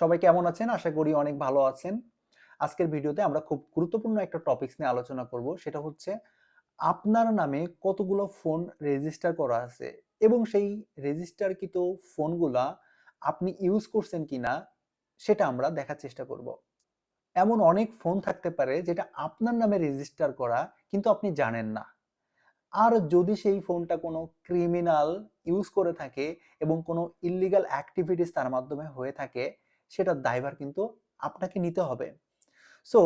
সবাই কেমন আছেন? আশা করি অনেক ভালো আছেন। আজকের ভিডিওতে আমরা খুব গুরুত্বপূর্ণ একটা টপিকস নিয়ে আলোচনা করব। সেটা হচ্ছে, আপনার নামে কতগুলো ফোন রেজিস্টার করা আছে? এবং সেই রেজিস্টারকৃত ফোনগুলা আপনি ইউজ করছেন কি না সেটা আমরা দেখার চেষ্টা করব। এমন অনেক ফোন থাকতে পারে যেটা আপনার নামে রেজিস্টার করা, কিন্তু আপনি জানেন না। আর যদি সেই ফোনটা কোনো ক্রিমিনাল ইউজ করে থাকে এবং কোনো ইল্লিগাল অ্যাক্টিভিটিস তার মাধ্যমে হয়ে থাকে সেটার দায়ভার কিন্তু আপনাকে নিতে হবে। সো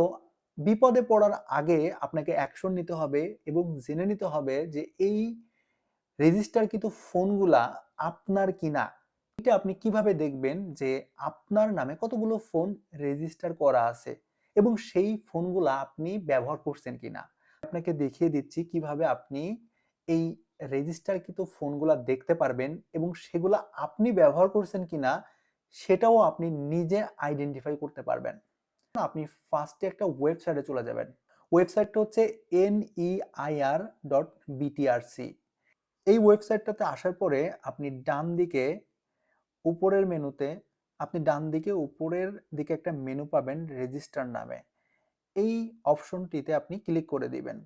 বিপদে পড়ার আগে আপনাকে অ্যাকশন নিতে হবে এবং জেনে নিতে হবে যে এই রেজিস্টার কিন্তু ফোনগুলা আপনার কিনা। এটা আপনি কীভাবে দেখবেন যে আপনার নামে কতগুলো ফোন রেজিস্টার করা আছে এবং সেই ফোনগুলা আপনি ব্যবহার করছেন কিনা? আপনাকে দেখিয়ে দিচ্ছি কীভাবে আপনি এই রেজিস্টারকৃত ফোনগুলা দেখতে পারবেন এবং সেগুলা আপনি ব্যবহার করছেন কিনা সেটাও আপনি নিজে আইডেন্টিফাই করতে পারবেন। আপনি ফার্স্টে একটা ওয়েবসাইটে চলে যাবেন। ওয়েবসাইটটা হচ্ছে এনইআইআর ডট বিটিআরসি এই ওয়েবসাইটটাতে আসার পরে আপনি ডান দিকে উপরের মেনুতে, আপনি ডান দিকে উপরের দিকে একটা মেনু পাবেন রেজিস্টার নামে। এই অপশনটিতে আপনি ক্লিক করে দিবেন।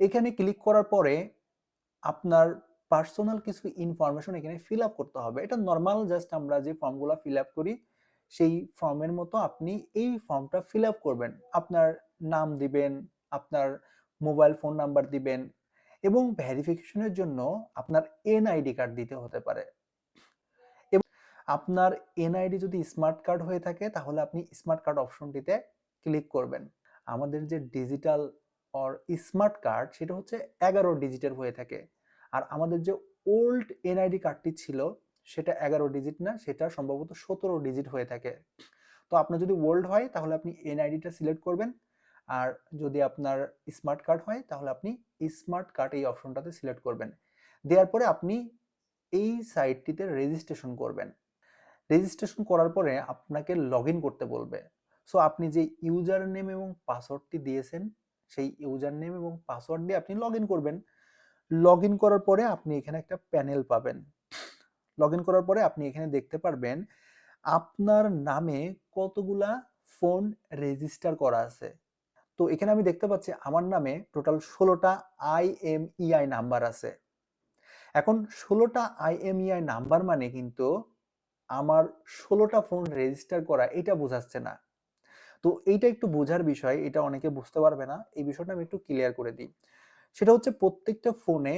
এখানে ক্লিক করার পরে আপনার পার্সোনাল কিছু ইনফরমেশন এখানে ফিল আপ করতে হবে। এটা নর্মাল জাস্ট আমরা যে ফর্মগুলো ফিল আপ করি, সেই ফর্মের মতো আপনি এই ফর্মটা ফিল আপ করবেন। আপনার নাম দিবেন, আপনার মোবাইল ফোন নাম্বার দিবেন এবং ভেরিফিকেশনের জন্য আপনার এনআইডি কার্ড দিতে হতে পারে। আপনার এনআইডি যদি স্মার্ট কার্ড হয়ে থাকে, তাহলে আপনি স্মার্ট কার্ড অপশনটিতে ক্লিক করবেন। আমাদের যে ডিজিটাল অর স্মার্ট কার্ড সেটা হচ্ছে এগারো ডিজিটের হয়ে থাকে। আর আমাদের যে ওল্ড এনআইডি কার্ডটি ছিল, সেটা এগারো ডিজিট না, সেটা সম্ভবত সতেরো ডিজিট হয়ে থাকে। তো আপনার যদি ওল্ড হয়, তাহলে আপনি এনআইডিটা সিলেক্ট করবেন। আর যদি আপনার স্মার্ট কার্ড হয়, তাহলে আপনি স্মার্ট কার্ড এই অপশনটাতে সিলেক্ট করবেন। দেওয়ার পরে আপনি এই সাইটটিতে রেজিস্ট্রেশন করবেন। রেজিস্ট্রেশন করার পরে আপনাকে লগ করতে বলবে। সো আপনি যে ইউজার নেম এবং পাসওয়ার্ডটি দিয়েছেন, সেই ইউজার নেম এবং পাসওয়ার্ড দিয়ে আপনি লগ করবেন। লগ করার পরে আপনি এখানে একটা প্যানেল পাবেন। লগ করার পরে আপনি এখানে দেখতে পারবেন আপনার নামে কতগুলা ফোন রেজিস্টার করা আছে। তো এখানে আমি দেখতে পাচ্ছি আমার নামে টোটাল ষোলোটা আইএমইআই নাম্বার আছে। এখন ষোলোটা আইএমইআই নাম্বার মানে কিন্তু আমার ষোলোটা ফোন রেজিস্টার করা, এটা বোঝাচ্ছে না। তো এইটা একটু বোঝার বিষয়, এটা অনেকে বুঝতে পারবে না। এই বিষয়টা আমি একটু ক্লিয়ার করে দিই। সেটা হচ্ছে প্রত্যেকটা ফোনে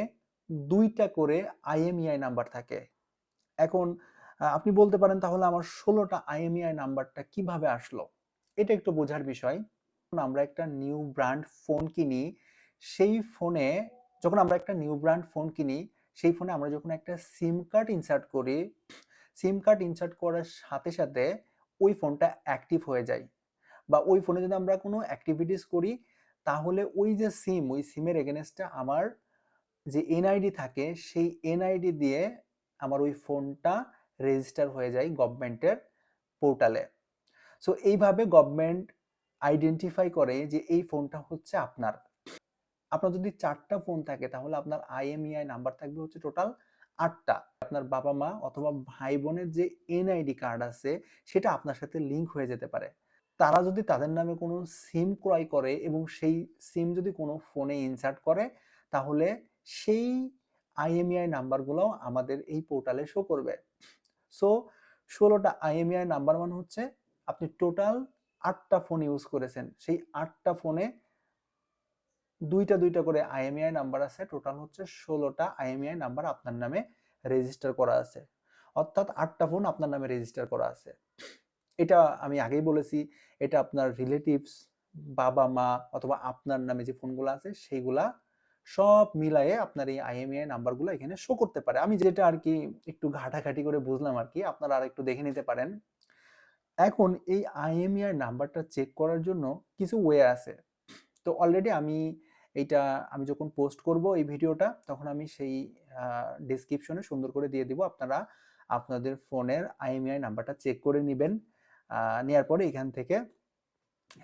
দুইটা করে আইএমইআই নাম্বার থাকে। এখন আপনি বলতে পারেন তাহলে আমার ষোলোটা আইএমইআই নাম্বারটা কীভাবে আসলো? এটা একটু বোঝার বিষয়। আমরা একটা নিউ ব্র্যান্ড ফোন কিনি, সেই ফোনে যখন আমরা একটা নিউ ব্র্যান্ড ফোন কিনি, সেই ফোনে আমরা যখন একটা সিম কার্ড ইনসার্ট করি সিম কার্ড ইনসার্ট করার সাথে সাথে ওই ফোনটা অ্যাক্টিভ হয়ে যায়। বা ওই ফোনে যদি আমরা কোনো অ্যাক্টিভিটিস করি তাহলে ওই যে সিম ওই সিমের এগেনস্টে আমার যে এনআইডি থাকে, সেই এনআইডি দিয়ে আমার ওই ফোনটা রেজিস্টার হয়ে যায় গভর্নমেন্টের পোর্টালে সো এইভাবে গভর্নমেন্ট আইডেন্টিফাই করে যে এই ফোনটা হচ্ছে আপনার। আপনার যদি চারটা ফোন থাকে, তাহলে আপনার আইএমইআই নাম্বার থাকবে হচ্ছে টোটাল আটটা। আপনার বাবা মা অথবা ভাই বোনের যে এনআইডি কার্ড আছে, সেটা আপনার সাথে লিঙ্ক হয়ে যেতে পারে। তারা যদি তাদের নামে কোনো সিম ক্রয় করে এবং সেই সিম যদি কোনো ফোনে ইনসার্ট করে, তাহলে সেই আইএমইআই নাম্বারগুলো আমাদের এই পোর্টালে শো করবে। সো ষোলোটা আইএমইআই নাম্বার মানে হচ্ছে আপনি টোটাল আটটা ফোন ইউজ করেছেন। সেই আটটা ফোনে দুইটা দুইটা করে আইএমইআই নাম্বার আছে। টোটাল হচ্ছে ষোলোটা আইএমইআই নাম্বার আপনার নামে রেজিস্টার করা আছে। অর্থাৎ আটটা ফোন আপনার নামে রেজিস্টার করা আছে। এটা আমি আগেই বলেছি, এটা আপনার রিলেটিভস বাবা, মা অথবা আপনার নামে যে ফোনগুলো আছে সেইগুলা সব মিলায়ে আপনার এই আইএমইআই নাম্বারগুলো এখানে শো করতে পারে। আমি যেটা আর কি একটু ঘাটাঘাটি করে বুঝলাম আর কি, আপনারা আর একটু দেখে নিতে পারেন। এখন এই আইএমইআই নাম্বারটা চেক করার জন্য কিছু ওয়ে আছে। তো অলরেডি আমি এইটা, আমি যখন পোস্ট করব এই ভিডিওটা, তখন আমি সেই ডিসক্রিপশনে সুন্দর করে দিয়ে দিব। আপনারা আপনাদের ফোনের আইএমইআই নাম্বারটা চেক করে নেবেন। নেওয়ার পরে এখান থেকে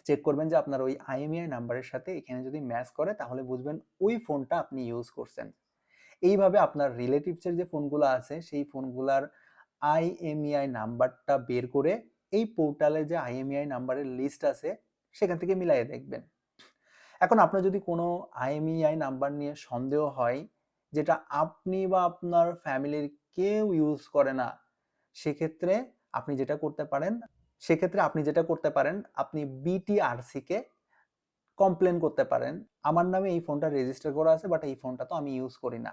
চেক করবেন যে আপনার ওই আইএমইআই নাম্বারের সাথে এখানে যদি ম্যাচ করে, তাহলে বুঝবেন ওই ফোনটা আপনি ইউজ করছেন। এইভাবে আপনার রিলেটিভসের যে ফোনগুলো আছে, সেই ফোনগুলার আইএমইআই নাম্বারটা বের করে এই পোর্টালে যে আইএমইআই নাম্বারের লিস্ট আছে, সেখান থেকে মিলাইয়ে দেখবেন। এখন আপনার যদি কোনো আইএমইআই নাম্বার নিয়ে সন্দেহ হয়, যেটা আপনি বা আপনার ফ্যামিলির কেউ ইউজ করে না, সেক্ষেত্রে আপনি যেটা করতে পারেন সেক্ষেত্রে আপনি যেটা করতে পারেন, আপনি বিটিআরসি কে কমপ্লেন করতে পারেন। আমার নামে এই ফোনটা রেজিস্টার করা আছে বাট এই ফোনটা তো আমি ইউজ করি না।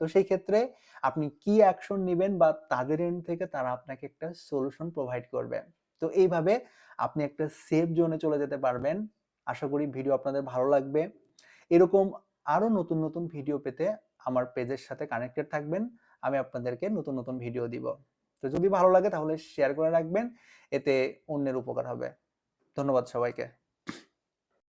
তো সেই ক্ষেত্রে আপনি কি অ্যাকশন নেবেন বা তাদের এন্ড থেকে তারা আপনাকে একটা সলিউশন প্রোভাইড করবে। তো এইভাবে আপনি একটা সেফ জোনে চলে যেতে পারবেন। আশা করি ভিডিও আপনাদের ভালো লাগবে। এরকম আরও নতুন নতুন ভিডিও পেতে আমার পেজের সাথে কানেক্টেড থাকবেন। আমি আপনাদেরকে নতুন নতুন ভিডিও দিব। তো যদি ভালো লাগে তাহলে শেয়ার করে রাখবেন এতে অন্যের উপকার হবে। ধন্যবাদ সবাইকে।